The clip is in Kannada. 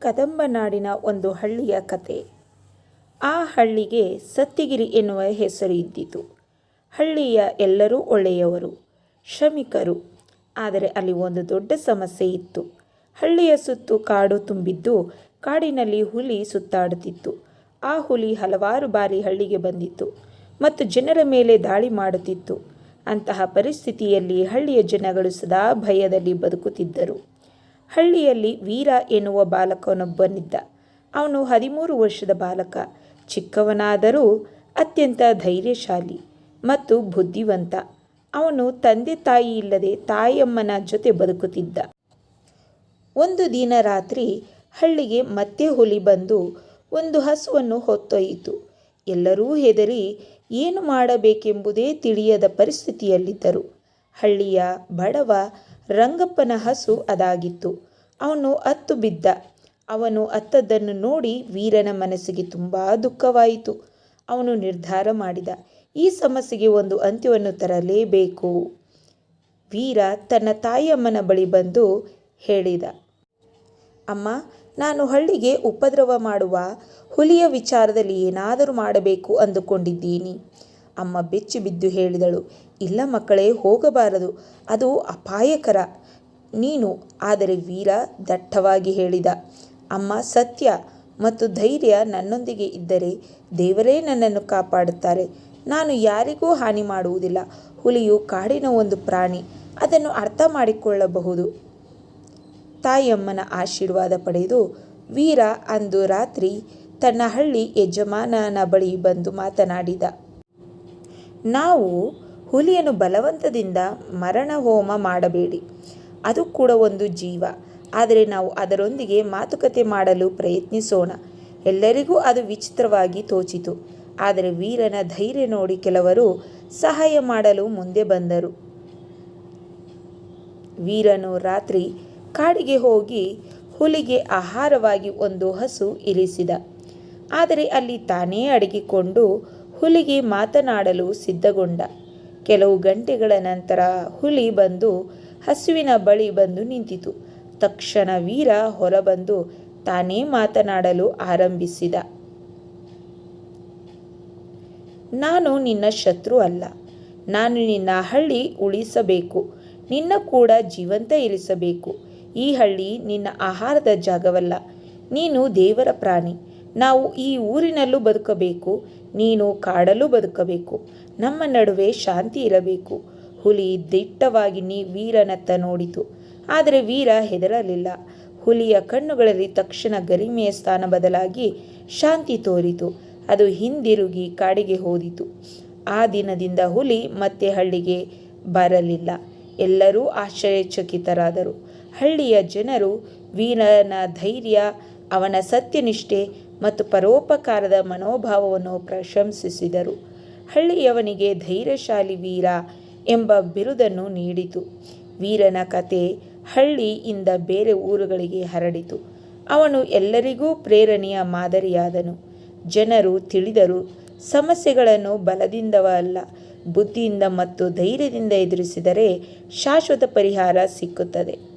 ಕದಂಬನಾಡಿನ ಒಂದು ಹಳ್ಳಿಯ ಕತೆ. ಆ ಹಳ್ಳಿಗೆ ಸತ್ತಿಗಿರಿ ಎನ್ನುವ ಹೆಸರು ಇದ್ದಿತು. ಹಳ್ಳಿಯ ಎಲ್ಲರೂ ಒಳ್ಳೆಯವರು, ಶ್ರಮಿಕರು. ಆದರೆ ಅಲ್ಲಿ ಒಂದು ದೊಡ್ಡ ಸಮಸ್ಯೆ ಇತ್ತು. ಹಳ್ಳಿಯ ಸುತ್ತು ಕಾಡು ತುಂಬಿದ್ದು ಕಾಡಿನಲ್ಲಿ ಹುಲಿ ಸುತ್ತಾಡುತ್ತಿತ್ತು. ಆ ಹುಲಿ ಹಲವಾರು ಬಾರಿ ಹಳ್ಳಿಗೆ ಬಂದಿತ್ತು ಮತ್ತು ಜನರ ಮೇಲೆ ದಾಳಿ ಮಾಡುತ್ತಿತ್ತು. ಅಂತಹ ಪರಿಸ್ಥಿತಿಯಲ್ಲಿ ಹಳ್ಳಿಯ ಜನಗಳು ಸದಾ ಭಯದಲ್ಲಿ ಬದುಕುತ್ತಿದ್ದರು. ಹಳ್ಳಿಯಲ್ಲಿ ವೀರ ಎನ್ನುವ ಬಾಲಕನೊಬ್ಬನಿದ್ದ. ಅವನು ಹದಿಮೂರು ವರ್ಷದ ಬಾಲಕ, ಚಿಕ್ಕವನಾದರೂ ಅತ್ಯಂತ ಧೈರ್ಯಶಾಲಿ ಮತ್ತು ಬುದ್ಧಿವಂತ. ಅವನು ತಂದೆ ತಾಯಿ ಇಲ್ಲದೆ ತಾಯಮ್ಮನ ಜೊತೆ ಬದುಕುತ್ತಿದ್ದ. ಒಂದು ದಿನ ರಾತ್ರಿ ಹಳ್ಳಿಗೆ ಮತ್ತೆ ಹುಲಿ ಬಂದು ಒಂದು ಹಸುವನ್ನು ಹೊತ್ತೊಯ್ಯಿತು. ಎಲ್ಲರೂ ಹೆದರಿ ಏನು ಮಾಡಬೇಕೆಂಬುದೇ ತಿಳಿಯದ ಪರಿಸ್ಥಿತಿಯಲ್ಲಿದ್ದರು. ಹಳ್ಳಿಯ ಬಡವ ರಂಗಪ್ಪನ ಹಸು ಅದಾಗಿತ್ತು. ಅವನು ಅತ್ತು ಬಿದ್ದ. ಅವನು ಅತ್ತದ್ದನ್ನು ನೋಡಿ ವೀರನ ಮನಸ್ಸಿಗೆ ತುಂಬ ದುಃಖವಾಯಿತು. ಅವನು ನಿರ್ಧಾರ ಮಾಡಿದ. ಈ ಸಮಸ್ಯೆಗೆ ಒಂದು ಅಂತ್ಯವನ್ನು ತರಲೇಬೇಕು. ವೀರ ತನ್ನ ತಾಯಿಯಮ್ಮನ ಬಳಿ ಬಂದು ಹೇಳಿದ. ಅಮ್ಮ, ನಾನು ಹಳ್ಳಿಗೆ ಉಪದ್ರವ ಮಾಡುವ ಹುಲಿಯ ವಿಚಾರದಲ್ಲಿ ಏನಾದರೂ ಮಾಡಬೇಕು ಅಂದುಕೊಂಡಿದ್ದೀನಿ. ಅಮ್ಮ ಬೆಚ್ಚಿ ಬಿದ್ದು ಹೇಳಿದಳು, ಇಲ್ಲ ಮಕ್ಕಳೇ, ಹೋಗಬಾರದು, ಅದು ಅಪಾಯಕರ. ನೀನು ಆದರೆ ವೀರ ದಟ್ಟವಾಗಿ ಹೇಳಿದ. ಅಮ್ಮ, ಸತ್ಯ ಮತ್ತು ಧೈರ್ಯ ನನ್ನೊಂದಿಗೆ ಇದ್ದರೆ ದೇವರೇ ನನ್ನನ್ನು ಕಾಪಾಡುತ್ತಾರೆ. ನಾನು ಯಾರಿಗೂ ಹಾನಿ ಮಾಡುವುದಿಲ್ಲ. ಹುಲಿಯು ಕಾಡಿನ ಒಂದು ಪ್ರಾಣಿ, ಅದನ್ನು ಅರ್ಥ ಮಾಡಿಕೊಳ್ಳಬಹುದು. ತಾಯಮ್ಮನ ಆಶೀರ್ವಾದ ಪಡೆದು ವೀರ ಅಂದು ರಾತ್ರಿ ತನ್ನ ಹಳ್ಳಿ ಯಜಮಾನನ ಬಳಿ ಬಂದು ಮಾತನಾಡಿದ. ನಾವು ಹುಲಿಯನ್ನು ಬಲವಂತದಿಂದ ಮರಣ ಹೋಮ ಮಾಡಬೇಡಿ. ಅದು ಕೂಡ ಒಂದು ಜೀವ. ಆದರೆ ನಾವು ಅದರೊಂದಿಗೆ ಮಾತುಕತೆ ಮಾಡಲು ಪ್ರಯತ್ನಿಸೋಣ. ಎಲ್ಲರಿಗೂ ಅದು ವಿಚಿತ್ರವಾಗಿ ತೋಚಿತು. ಆದರೆ ವೀರನ ಧೈರ್ಯ ನೋಡಿ ಕೆಲವರು ಸಹಾಯ ಮಾಡಲು ಮುಂದೆ ಬಂದರು. ವೀರನು ರಾತ್ರಿ ಕಾಡಿಗೆ ಹೋಗಿ ಹುಲಿಗೆ ಆಹಾರವಾಗಿ ಒಂದು ಹಸು ಇರಿಸಿದ. ಆದರೆ ಅಲ್ಲಿ ತಾನೇ ಅಡಗಿಕೊಂಡು ಹುಲಿಗೆ ಮಾತನಾಡಲು ಸಿದ್ಧಗೊಂಡ. ಕೆಲವು ಗಂಟೆಗಳ ನಂತರ ಹುಲಿ ಬಂದು ಹಸುವಿನ ಬಳಿ ಬಂದು ನಿಂತಿತು. ತಕ್ಷಣ ವೀರ ಹೊರಬಂದು ತಾನೇ ಮಾತನಾಡಲು ಆರಂಭಿಸಿದ. ನಾನು ನಿನ್ನ ಶತ್ರು ಅಲ್ಲ. ನಾನು ನಿನ್ನ ಹಳ್ಳಿ ಉಳಿಸಬೇಕು. ನಿನ್ನ ಕೂಡ ಜೀವಂತ ಇರಿಸಬೇಕು. ಈ ಹಳ್ಳಿ ನಿನ್ನ ಆಹಾರದ ಜಾಗವಲ್ಲ. ನೀನು ದೇವರ ಪ್ರಾಣಿ. ನಾವು ಈ ಊರಿನಲ್ಲೂ ಬದುಕಬೇಕು. ನೀನು ಕಾಡಲು ಬದುಕಬೇಕು. ನಮ್ಮ ನಡುವೆ ಶಾಂತಿ ಇರಬೇಕು. ಹುಲಿ ದಿಟ್ಟವಾಗಿ ನೀ ವೀರನತ್ತ ನೋಡಿತು. ಆದರೆ ವೀರ ಹೆದರಲಿಲ್ಲ. ಹುಲಿಯ ಕಣ್ಣುಗಳಲ್ಲಿ ತಕ್ಷಣ ಗರಿಮೆಯ ಸ್ಥಾನ ಬದಲಾಗಿ ಶಾಂತಿ ತೋರಿತು. ಅದು ಹಿಂದಿರುಗಿ ಕಾಡಿಗೆ ಹೋದಿತು. ಆ ದಿನದಿಂದ ಹುಲಿ ಮತ್ತೆ ಹಳ್ಳಿಗೆ ಬರಲಿಲ್ಲ. ಎಲ್ಲರೂ ಆಶ್ಚರ್ಯಚಕಿತರಾದರು. ಹಳ್ಳಿಯ ಜನರು ವೀರನ ಧೈರ್ಯ, ಅವನ ಸತ್ಯನಿಷ್ಠೆ ಮತ್ತು ಪರೋಪಕಾರದ ಮನೋಭಾವವನ್ನು ಪ್ರಶಂಸಿಸಿದರು. ಹಳ್ಳಿಯವನಿಗೆ ಧೈರ್ಯಶಾಲಿ ವೀರ ಎಂಬ ಬಿರುದನ್ನು ನೀಡಿತು. ವೀರನ ಕತೆ ಹಳ್ಳಿಯಿಂದ ಬೇರೆ ಊರುಗಳಿಗೆ ಹರಡಿತು. ಅವನು ಎಲ್ಲರಿಗೂ ಪ್ರೇರಣೆಯ ಮಾದರಿಯಾದನು. ಜನರು ತಿಳಿದರು, ಸಮಸ್ಯೆಗಳನ್ನು ಬಲದಿಂದವಲ್ಲ, ಬುದ್ಧಿಯಿಂದ ಮತ್ತು ಧೈರ್ಯದಿಂದ ಎದುರಿಸಿದರೆ ಶಾಶ್ವತ ಪರಿಹಾರ ಸಿಕ್ಕುತ್ತದೆ.